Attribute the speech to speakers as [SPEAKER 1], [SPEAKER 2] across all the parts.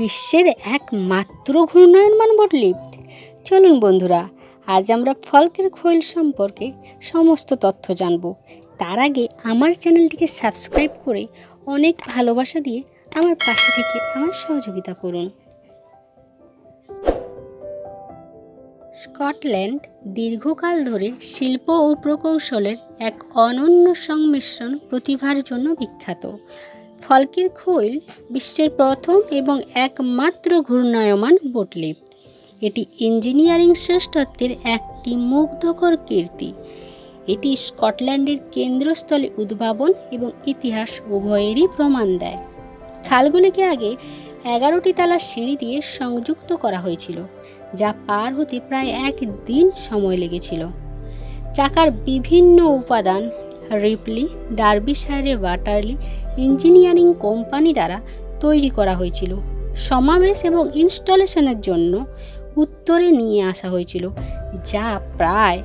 [SPEAKER 1] বিশ্বের একমাত্র ঘূর্ণায়মান বোট লিফট চলুন বন্ধুরা, আজ আমরা ফলকের খৈল সম্পর্কে সমস্ত তথ্য জানব। তার আগে আমার চ্যানেলটিকে সাবস্ক্রাইব করে অনেক ভালোবাসা দিয়ে আমার পাশে থেকে আমার সহযোগিতা করুন। স্কটল্যান্ড দীর্ঘকাল ধরে শিল্প ও প্রকৌশলের এক অনন্য সংমিশ্রণ প্রতিভার জন্য বিখ্যাত। ফলকের খৈল বিশ্বের প্রথম এবং একমাত্র ঘূর্ণায়মান বোটলিফট এটি ইঞ্জিনিয়ারিং শ্রেষ্ঠত্বের একটি মুগ্ধকর কীর্তি। এটি স্কটল্যান্ডের কেন্দ্রস্থলে উদ্ভাবন এবং ইতিহাস উভয়েরই প্রমাণ দেয়। খালগুলিকে আগে এগারোটি তালা সিঁড়ি দিয়ে সংযুক্ত করা হয়েছিল, যা পার হতে প্রায় এক দিন সময় লেগেছিল। চাকার বিভিন্ন উপাদান রিপলি ডার্বিশায়ারে ওয়াটারলি ইঞ্জিনিয়ারিং কোম্পানি দ্বারা তৈরি করা হয়েছিল। সমাবেশ এবং ইনস্টলেশনের জন্য উত্তরে নিয়ে আসা হয়েছিল, যা প্রায়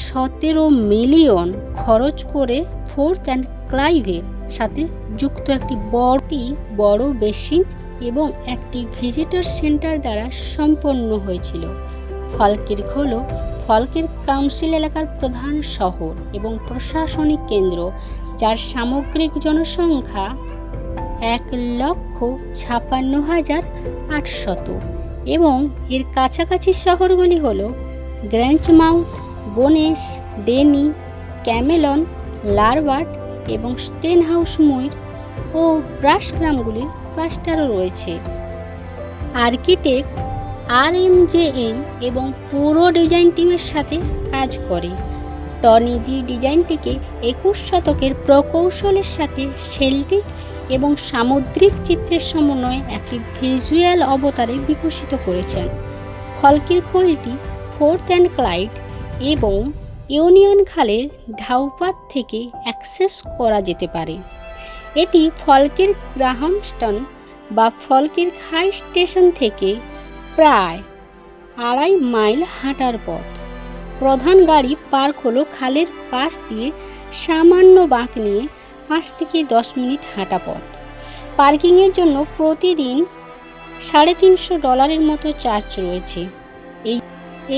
[SPEAKER 1] সতেরো মিলিয়ন খরচ করে ফোর্থ অ্যান্ড ক্লাইভের সাথে যুক্ত একটি বড়টি বড় বেসিন এবং একটি ভিজিটর সেন্টার দ্বারা সম্পন্ন হয়েছিল। ফলকের হল ফলকের কাউন্সিল এলাকার প্রধান শহর এবং প্রশাসনিক কেন্দ্র, যার সামগ্রিক জনসংখ্যা এক লক্ষ ছাপান্ন হাজার আটশত এবং এর কাছাকাছি শহরগুলি হল গ্র্যান্ডমাউথ, বোনেস, ডেনি, ক্যামেলন লারবার্ট এবং স্টেনহাউস মুইর ও ব্রাশ গ্রামগুলির ক্লাস্টারও রয়েছে। Architect R M J M এবং পুরো ডিজাইন টিমের সাথে কাজ করে। টনিজি ডিজাইনটিকে একুশ শতকের প্রকৌশলের সাথে সেল্টিক এবং সামুদ্রিক চিত্রের সমন্বয়ে একটি ভিজুয়াল অবতারে বিকশিত করেছেন। ফলকির খৈলটি ফোর্থ অ্যান্ড ক্লাইড এবং ইউনিয়ন খালের ঢাউপাত থেকে অ্যাক্সেস করা যেতে পারে। এটি ফলকের গ্রাহামস্টন বা ফলকের হাই স্টেশন থেকে প্রায় আড়াই মাইল হাঁটার পথ। প্রধান গাড়ি পার্ক হলো খালের পাশ দিয়ে সামান্য বাঁক নিয়ে পাঁচ থেকে দশ মিনিট হাঁটা পথ। পার্কিংয়ের জন্য প্রতিদিন সাড়ে তিনশো ডলারের মতো চার্জ রয়েছে। এই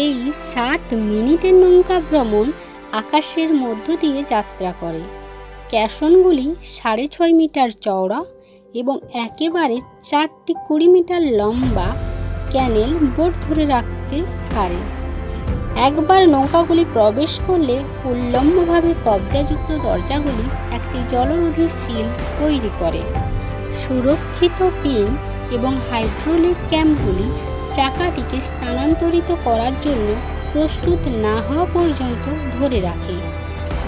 [SPEAKER 1] এই ষাট মিনিটের নৌকা ভ্রমণ আকাশের মধ্য দিয়ে যাত্রা করে। ক্যাশনগুলি সাড়ে ছয় মিটার চওড়া এবং একেবারে চারটি কুড়ি মিটার লম্বা ক্যানেল বোট ধরে রাখতে পারে। একবার নৌকাগুলি প্রবেশ করলে উল্লম্বভাবে কবজাযুক্ত দরজাগুলি একটি জলরোধী সিল তৈরি করে। সুরক্ষিত পিন এবং হাইড্রোলিক ক্যাম্পগুলি চাকাটিকে স্থানান্তরিত করার জন্য প্রস্তুত না হওয়া পর্যন্ত ধরে রাখে।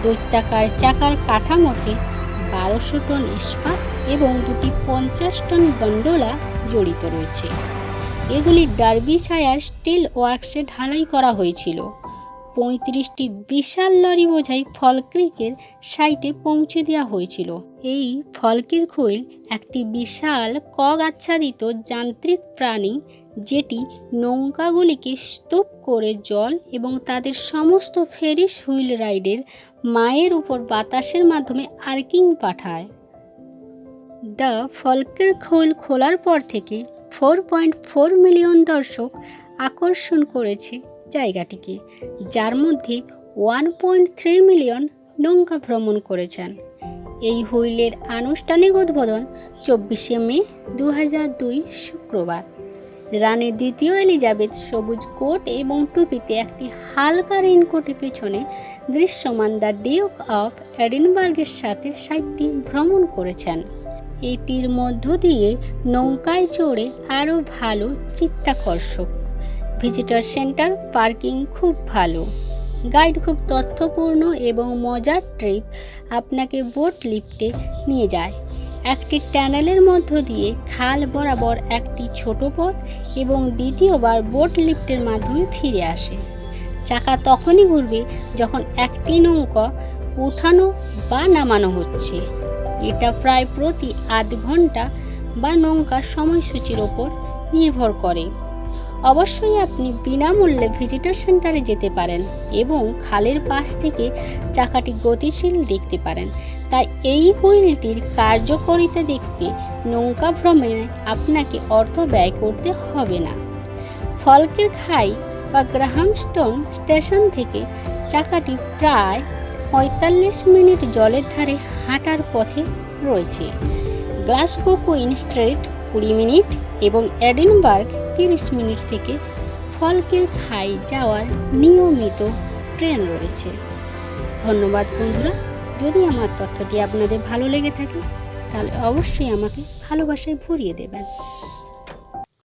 [SPEAKER 1] দৈত্যাকার চাকার কাঠামোতে বারোশো টন ইস্পাত এবং দুটি পঞ্চাশ টন গন্ডোলা জড়িত রয়েছে। এগুলি ডার্বিশায়ার স্টিল ওয়ার্কসে ঢালাই করা হয়েছিল। পঁয়ত্রিশটি বিশাল লরি বোঝাই ফলক্রিকের সাইটে পৌঁছে দেওয়া হয়েছিল। এই ফলকের খৈল একটি বিশাল কক আচ্ছাদিত যান্ত্রিক প্রাণী যেটি নৌকাগুলিকে স্তূপ করে জল এবং তাদের সমস্ত ফেরিস হুইল রাইডের মায়ের উপর বাতাসের মাধ্যমে আর্কিং পাঠায়। দ্য ফলকের খোল খোলার পর থেকে ফোর পয়েন্ট ফোর মিলিয়ন দর্শক আকর্ষণ করেছে জায়গাটিকে, যার মধ্যে ওয়ান পয়েন্ট থ্রি মিলিয়ন নৌকা ভ্রমণ করেছেন। এই হুইলের আনুষ্ঠানিক উদ্বোধন চব্বিশে মে দু শুক্রবার। রানী দ্বিতীয় এলিজাবেথ সবুজ কোট এবং টুপিতে একটি হালকা রেইনকোটে পেছনে দৃশ্যমান দ্য ডিউক অফ এডিনবার্গের সাথে সাইটটি ভ্রমণ করেছেন। এটির মধ্য দিয়ে নৌকায় চড়ে আরও ভালো চিত্তাকর্ষক। ভিজিটর সেন্টার পার্কিং খুব ভালো। গাইড খুব তথ্যপূর্ণ এবং মজার ট্রিপ আপনাকে বোট লিফটে নিয়ে যায়। একটি ট্যানেলের মধ্য দিয়ে খাল বরাবর একটি ছোট পথ এবং দ্বিতীয়বার বোট লিফটের মাধ্যমে ফিরে আসে। চাকা তখনই ঘুরবে যখন একটি নৌকা উঠানো বা নামানো হচ্ছে। এটা প্রায় প্রতি আধ ঘণ্টা বা নৌকার সময়সূচির ওপর নির্ভর করে। অবশ্যই আপনি বিনামূল্যে ভিজিটর সেন্টারে যেতে পারেন এবং খালের পাশ থেকে চাকাটি গতিশীল দেখতে পারেন। তাই এই হুইলটির কার্যকারিতা দেখতে নৌকা ভ্রমণে আপনাকে অর্থ ব্যয় করতে হবে না। ফলকের খাই বা গ্রাহামস্টোন স্টেশন থেকে চাকাটি প্রায় পঁয়তাল্লিশ মিনিট জলের ধারে হাঁটার পথে রয়েছে। গ্লাসগো কুইন স্ট্রিট কুড়ি মিনিট এবং এডিনবার্গ তিরিশ মিনিট থেকে ফলকের খাই যাওয়ার নিয়মিত ট্রেন রয়েছে। ধন্যবাদ বন্ধুরা। যদি আমার তথ্যটি আপনাদের ভালো লেগে থাকে, তাহলে অবশ্যই আমাকে ভালোবাসায় ভরিয়ে দেবেন।